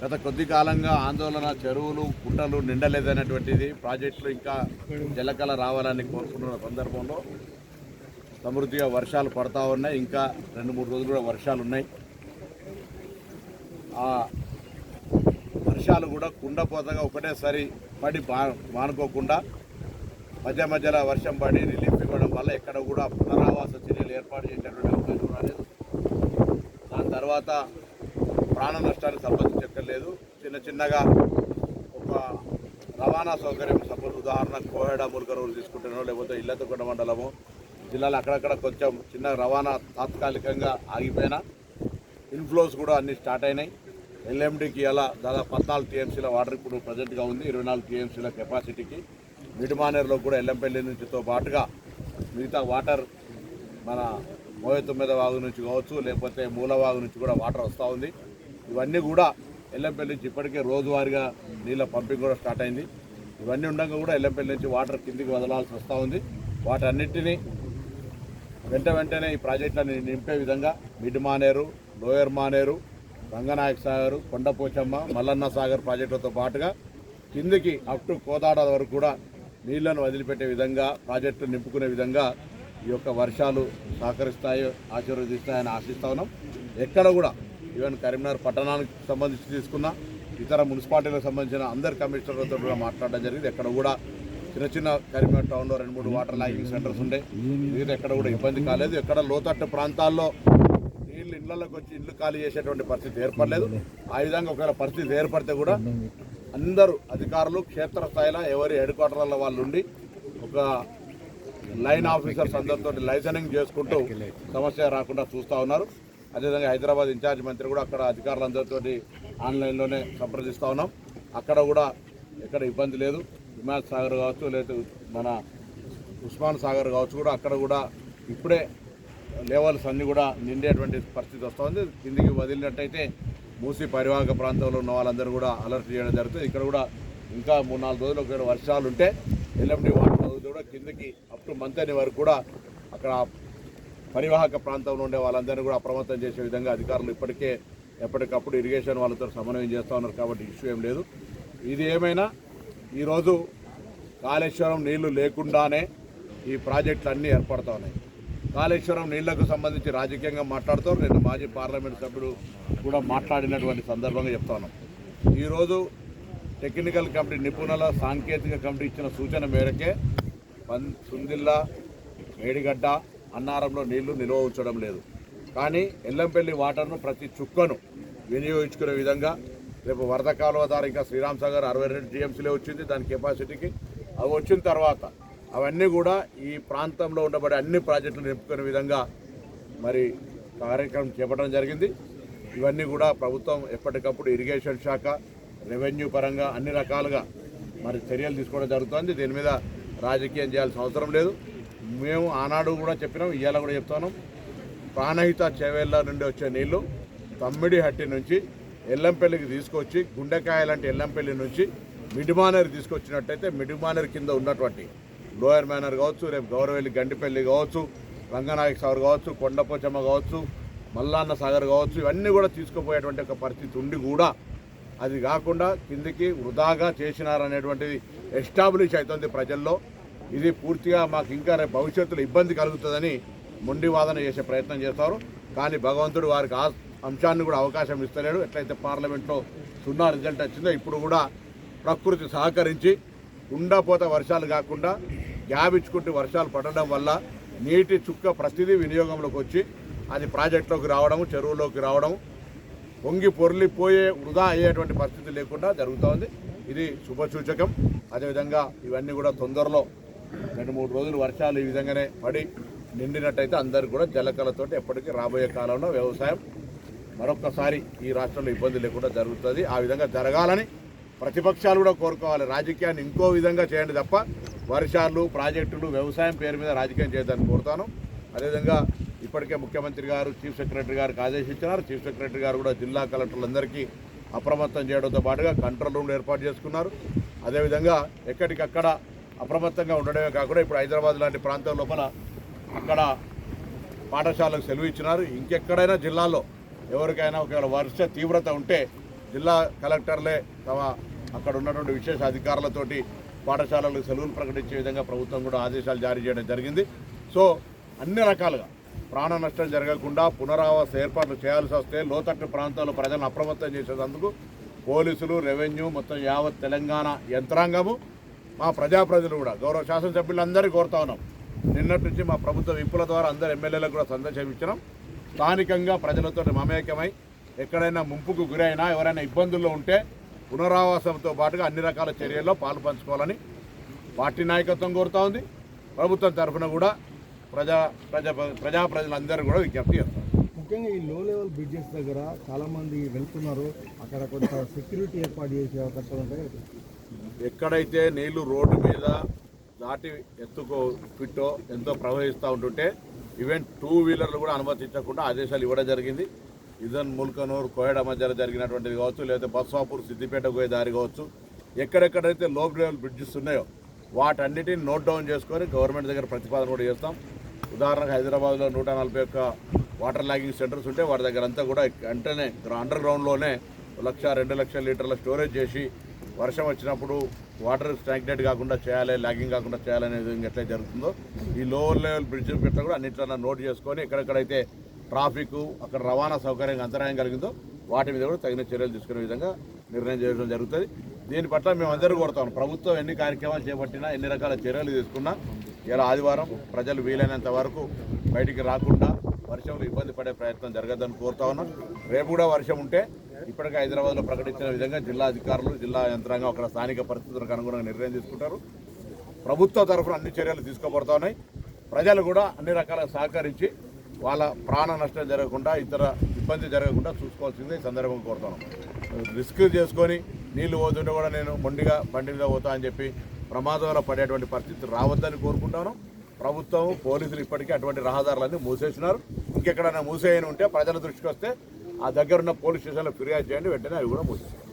గత కొద్ది కాలంగా ఆందోళన చెరువులు పుట్టలు నిండలేదనేటువంటిది ప్రాజెక్టులు ఇంకా జలకళ రావాలని కోరుకుంటున్న సందర్భంలో సమృద్ధిగా వర్షాలు పడతా ఉన్నాయి. ఇంకా రెండు మూడు రోజులు కూడా వర్షాలు ఉన్నాయి. ఆ వర్షాలు కూడా కుండపోతగా ఒకటేసారి పడి బా మానుకోకుండా మధ్య మధ్యలో వర్షం పడి రిలీఫ్ ఇవ్వడం వల్ల ఎక్కడ కూడా పునరావాస చర్యలు ఏర్పాటు చేసేటువంటి అవకాశం రాలేదు. దాని తర్వాత ప్రాణ నష్టానికి సంబంధించక్కర్లేదు చిన్న చిన్నగా ఒక రవాణా సౌకర్యం సపోజ్ ఉదాహరణ కోహెడ మురుగనూరు తీసుకుంటున్నాం లేకపోతే ఇల్లతకొండ మండలము జిల్లాలో అక్కడక్కడ కొంచెం చిన్న రవాణా తాత్కాలికంగా ఆగిపోయినా ఇన్ఫ్లోస్ కూడా అన్ని స్టార్ట్ అయినాయి. ఎల్ఎండికి అలా దాదాపు పద్నాలుగు టీఎంసీల వాటర్ ఇప్పుడు ప్రజెంట్గా ఉంది. ఇరవై నాలుగు టీఎంసీల కెపాసిటీకి మిడిమానేర్లో కూడా ఎల్లంపల్లి నుంచితో పాటుగా మిగతా వాటర్ మన మోయ తొమ్మిద వాగు నుంచి కావచ్చు లేకపోతే మూలవాగు నుంచి కూడా వాటర్ వస్తూ ఉంది. ఇవన్నీ కూడా ఎల్లంపల్లి నుంచి ఇప్పటికే రోజువారీగా నీళ్ళ పంపింగ్ కూడా స్టార్ట్ అయింది. ఇవన్నీ ఉండగా కూడా ఎల్లంపల్లి నుంచి వాటర్ కిందికి వదలాల్సి వస్తూ ఉంది. వాటన్నిటినీ వెంట వెంటనే ఈ ప్రాజెక్టులను నింపే విధంగా మిడ్ మానేరు లోయర్ మానేరు రంగనాయక సాగర్ కొండపోచమ్మ మల్లన్న సాగర్ ప్రాజెక్టులతో పాటుగా కిందికి అప్ టు కోదాడ వరకు కూడా నీళ్ళను వదిలిపెట్టే విధంగా ప్రాజెక్టు నింపుకునే విధంగా ఈ యొక్క వర్షాలు సహకరిస్తాయి ఆశీర్వదిస్తాయని ఆశిస్తా ఉన్నాం. ఎక్కడ కూడా ఈవెన్ కరీంనగర్ పట్టణానికి సంబంధించి తీసుకున్న ఇతర మున్సిపాలిటీలకు సంబంధించిన అందరి కమిషనర్లతో కూడా మాట్లాడడం జరిగింది. ఎక్కడ కూడా చిన్న చిన్న కరీంనగర్ టౌన్లో రెండు మూడు వాటర్ లాగింగ్ సెంటర్స్ ఉండే. మిగతా ఎక్కడ కూడా ఇబ్బంది కాలేదు. ఎక్కడ లోతట్టు ప్రాంతాల్లో నీళ్ళు ఇళ్ళలోకి వచ్చి ఇల్లు ఖాళీ చేసేటువంటి పరిస్థితి ఏర్పడలేదు. ఆ విధంగా ఒకవేళ పరిస్థితి ఏర్పడితే కూడా అందరూ అధికారులు క్షేత్రస్థాయిలో ఎవరి హెడ్ క్వార్టర్ల వాళ్ళు ఉండి ఒక లైన్ ఆఫీసర్స్ అందరితో లైసనింగ్ చేసుకుంటూ సమస్య రాకుండా చూస్తూ ఉన్నారు. అదేవిధంగా హైదరాబాద్ ఇన్ఛార్జ్ మంత్రి కూడా అక్కడ అధికారులందరితో ఆన్లైన్లోనే సంప్రదిస్తూ ఉన్నాం. అక్కడ కూడా ఎక్కడ ఇబ్బంది లేదు. హిమాయత్ సాగర్ కావచ్చు లేదా మన ఉస్మాన్ సాగర్ కావచ్చు కూడా అక్కడ కూడా ఇప్పుడే లెవెల్స్ అన్నీ కూడా నిండేటువంటి పరిస్థితి వస్తుంది. కిందికి వదిలినట్టయితే మూసి పరివాహక ప్రాంతంలో ఉన్న వాళ్ళందరూ కూడా అలర్ట్ చేయడం జరుగుతుంది. ఇక్కడ కూడా ఇంకా మూడు నాలుగు రోజులు ఒకవేళ వర్షాలు ఉంటే ఎల్ఎండి వాటర్ కూడా కిందకి అప్ టు మంత్ అనే వరకు కూడా అక్కడ పరివాహక ప్రాంతంలో ఉండే వాళ్ళందరినీ కూడా అప్రమత్తం చేసే విధంగా అధికారులు ఇప్పటికే ఎప్పటికప్పుడు ఇరిగేషన్ వాళ్ళతో సమన్వయం చేస్తూ ఉన్నారు కాబట్టి ఇష్యూ ఏం లేదు. ఇది ఏమైనా ఈరోజు కాళేశ్వరం నీళ్ళు లేకుండానే ఈ ప్రాజెక్టులు అన్నీ ఏర్పడుతూ ఉన్నాయి. కాళేశ్వరం నీళ్ళకు సంబంధించి రాజకీయంగా మాట్లాడుతూ నేను మాజీ పార్లమెంట్ సభ్యుడు కూడా మాట్లాడినటువంటి సందర్భంగా చెప్తా ఉన్నాం. ఈరోజు టెక్నికల్ కమిటీ నిపుణుల సాంకేతిక కమిటీ ఇచ్చిన సూచన మేరకే పన్ సుందిల్లా మేడిగడ్డ అన్నారంలో నీళ్ళు నిల్వ ఉంచడం లేదు. కానీ ఎల్లంపల్లి వాటర్ను ప్రతి చుక్కను వినియోగించుకునే విధంగా రేపు వరద కాలువ ద్వారా ఇంకా శ్రీరామ్ సాగర్ అరవై రెండు టీఎంసీలే వచ్చింది. దాని కెపాసిటీకి అవి వచ్చిన తర్వాత అవన్నీ కూడా ఈ ప్రాంతంలో ఉండబడే అన్ని ప్రాజెక్టులు నింపుకునే విధంగా మరి కార్యక్రమం చేపట్టడం జరిగింది. ఇవన్నీ కూడా ప్రభుత్వం ఎప్పటికప్పుడు ఇరిగేషన్ శాఖ రెవెన్యూ పరంగా అన్ని రకాలుగా మరి చర్యలు తీసుకోవడం జరుగుతుంది. దీని మీద రాజకీయం చేయాల్సిన అవసరం లేదు. మేము ఆనాడు కూడా చెప్పినాం ఇవాళ కూడా చెప్తాను. ప్రాణహిత చెవేళ్ళ నుండి వచ్చే నీళ్ళు తమ్మిడి హట్టి నుంచి ఎల్లంపల్లికి తీసుకొచ్చి గుండెకాయ లాంటి ఎల్లంపల్లి నుంచి మిడిమానర్ తీసుకొచ్చినట్టయితే మిడిమానర్ కింద ఉన్నటువంటి లోయర్ మేనర్ కావచ్చు రేపు గౌరవెల్లి గండిపల్లి కావచ్చు రంగనాయక సాగర్ కావచ్చు కొండపోచమ్మ కావచ్చు మల్లాన్న సాగర్ కావచ్చు ఇవన్నీ కూడా తీసుకుపోయేటువంటి ఒక పరిస్థితి ఉండి కూడా అది కాకుండా కిందికి వృధాగా చేసినారనేటువంటిది ఎస్టాబ్లిష్ అవుతుంది ప్రజల్లో. ఇది పూర్తిగా మాకు ఇంకా రేపు భవిష్యత్తులో ఇబ్బంది కలుగుతుందని మొండి వాదన చేసే ప్రయత్నం చేస్తారు. కానీ భగవంతుడు వారికి ఆ అంశాన్ని కూడా అవకాశం ఇస్తలేడు. ఎట్లయితే పార్లమెంట్లో సున్నా రిజల్ట్ వచ్చిందో ఇప్పుడు కూడా ప్రకృతి సహకరించి ఉండపోత వర్షాలు కాకుండా గ్యాబ్ ఇచ్చుకుంటూ వర్షాలు పడడం వల్ల నీటి చుక్క ప్రతిదీ వినియోగంలోకి వచ్చి అది ప్రాజెక్టులోకి రావడం చెరువులోకి రావడం పొంగి పొర్లిపోయే వృధా అయ్యేటువంటి పరిస్థితి లేకుండా జరుగుతూ ఉంది ఇది శుభసూచకం. అదేవిధంగా ఇవన్నీ కూడా తొందరలో రెండు మూడు రోజులు వర్షాలు ఈ విధంగానే పడి నిండినట్టయితే అందరూ కూడా జలకలతోటి ఎప్పటికీ రాబోయే కాలంలో వ్యవసాయం మరొక్కసారి ఈ రాష్ట్రంలో ఇబ్బంది లేకుండా జరుగుతుంది. ఆ విధంగా జరగాలని ప్రతిపక్షాలు కూడా కోరుకోవాలి. రాజకీయాన్ని ఇంకో విధంగా చేయండి తప్ప వర్షాలు ప్రాజెక్టులు వ్యవసాయం పేరు మీద రాజకీయం చేయడానికి కోరుతాను. అదేవిధంగా ఇప్పటికే ముఖ్యమంత్రి గారు చీఫ్ సెక్రటరీ గారికి ఆదేశించినారు. చీఫ్ సెక్రటరీ గారు కూడా జిల్లా కలెక్టర్లందరికీ అప్రమత్తం చేయడంతో పాటుగా కంట్రోల్ రూమ్ ఏర్పాటు చేసుకున్నారు. అదేవిధంగా ఎక్కడికక్కడ అప్రమత్తంగా ఉండడమే కాకుండా ఇప్పుడు హైదరాబాద్ లాంటి ప్రాంతం లోపల అక్కడ పాఠశాలకు సెలవు ఇచ్చినారు. ఇంకెక్కడైనా జిల్లాలో ఎవరికైనా ఒకవేళ వర్ష తీవ్రత ఉంటే జిల్లా కలెక్టర్లే తమ అక్కడ ఉన్నటువంటి విశేష అధికారులతోటి పాఠశాలలకు సెలవులు ప్రకటించే విధంగా ప్రభుత్వం కూడా ఆదేశాలు జారీ చేయడం జరిగింది. సో అన్ని రకాలుగా ప్రాణ నష్టం జరగకుండా పునరావాస ఏర్పాట్లు చేయాల్సి వస్తే లోతట్టు ప్రాంతాల్లో ప్రజలను అప్రమత్తం చేసేందుకు పోలీసులు రెవెన్యూ మొత్తం యావత్ తెలంగాణ యంత్రాంగము. మా ప్రజాప్రతినిధులు కూడా గౌరవ శాసనసభ్యులందరికీ కోరుతా ఉన్నాం. నిన్నటి నుంచి మా ప్రభుత్వ విప్పుల ద్వారా అందరు ఎమ్మెల్యేలకు కూడా సందేశం ఇచ్చినాం స్థానికంగా ప్రజలతో మమేకమై ఎక్కడైనా ముంపుకు గురైనా ఎవరైనా ఇబ్బందుల్లో ఉంటే పునరావాసంతో పాటుగా అన్ని రకాల చర్యల్లో పాలు పంచుకోవాలని పార్టీ నాయకత్వం కోరుతా ఉంది. ప్రభుత్వం తరఫున కూడా ప్రజా ప్రజా ప్రజాప్రతినిధులందరూ కూడా విజ్ఞప్తి చేస్తారు. ముఖ్యంగా ఈ లో లెవెల్ బ్రిడ్జెస్ దగ్గర చాలామంది వెళ్తున్నారు. అక్కడ కొంత సెక్యూరిటీ ఏర్పాటు చేసే అవకాశాలు ఉంటాయి. ఎక్కడైతే నీళ్ళు రోడ్డు మీద దాటి ఎత్తుకో పిట్టో ఎంతో ప్రవహిస్తూ ఉంటుంటే ఈవెన్ టూ వీలర్లు కూడా అనుమతించకుండా ఆదేశాలు ఇవ్వడం జరిగింది. ఇదన్ ముల్కనూరు కోయడ మధ్యలో జరిగినటువంటిది కావచ్చు లేకపోతే బస్వాపూర్ సిద్దిపేట పోయే దారి కావచ్చు. ఎక్కడెక్కడైతే లో లెవెల్ బ్రిడ్జెస్ ఉన్నాయో వాటన్నిటిని నోట్ డౌన్ చేసుకొని గవర్నమెంట్ దగ్గర ప్రతిపాదన కూడా చేస్తాం. ఉదాహరణకు హైదరాబాద్లో నూట నలభై ఒక్క వాటర్ లాగింగ్ సెంటర్స్ ఉంటే వాటి దగ్గర అంతా కూడా వెంటనే అండర్ గ్రౌండ్లోనే లక్ష రెండు లక్షల లీటర్ల స్టోరేజ్ చేసి వర్షం వచ్చినప్పుడు వాటర్ స్టాగ్నేట్ కాకుండా చేయాలి లాగింగ్ కాకుండా చేయాలనే విధంగా ఎట్లా జరుగుతుందో ఈ లోవర్ లెవెల్ బ్రిడ్జ్ పెట్ట కూడా అన్నింటిలో నోట్ చేసుకొని ఎక్కడెక్కడైతే ట్రాఫిక్ అక్కడ రవాణా సౌకర్యం అంతరాయం కలిగిందో వాటి మీద కూడా తగిన చర్యలు తీసుకునే విధంగా నిర్ణయం చేయడం జరుగుతుంది. దీని పట్ల మేము అందరూ కోరుతాం. ప్రభుత్వం ఎన్ని కార్యక్రమాలు చేపట్టినా ఎన్ని రకాల చర్యలు తీసుకున్నా ఇలా ఆదివారం ప్రజలు వీలైనంత వరకు బయటికి రాకుండా వర్షంలో ఇబ్బంది పడే ప్రయత్నం జరగదని కోరుతా ఉన్నాం. రేపు కూడా వర్షం ఉంటే ఇప్పటికే హైదరాబాద్లో ప్రకటించిన విధంగా జిల్లా అధికారులు జిల్లా యంత్రాంగం అక్కడ స్థానిక పరిస్థితులకు అనుగుణంగా నిర్ణయం తీసుకుంటారు. ప్రభుత్వ తరఫున అన్ని చర్యలు తీసుకోబడతా ఉన్నాయి. ప్రజలు కూడా అన్ని రకాలుగా సహకరించి వాళ్ళ ప్రాణ నష్టం జరగకుండా ఇతర ఇబ్బంది జరగకుండా చూసుకోవాల్సిందే ఈ సందర్భంగా కోరుతున్నాం. రిస్క్ చేసుకొని నీళ్ళు పోతుంటే కూడా నేను మొండిగా బండి మీద పోతా అని చెప్పి ప్రమాదంలో పడేటువంటి పరిస్థితి రావద్దని కోరుకుంటాను. ప్రభుత్వం పోలీసులు ఇప్పటికీ అటువంటి రహదారులన్నీ మూసేసినారు. ఇంకెక్కడైనా మూసేయని ఉంటే ప్రజల దృష్టికి వస్తే ఆ దగ్గరున్న పోలీస్ స్టేషన్లో ఫిర్యాదు చేయండి వెంటనే అవి కూడా మూసేస్తారు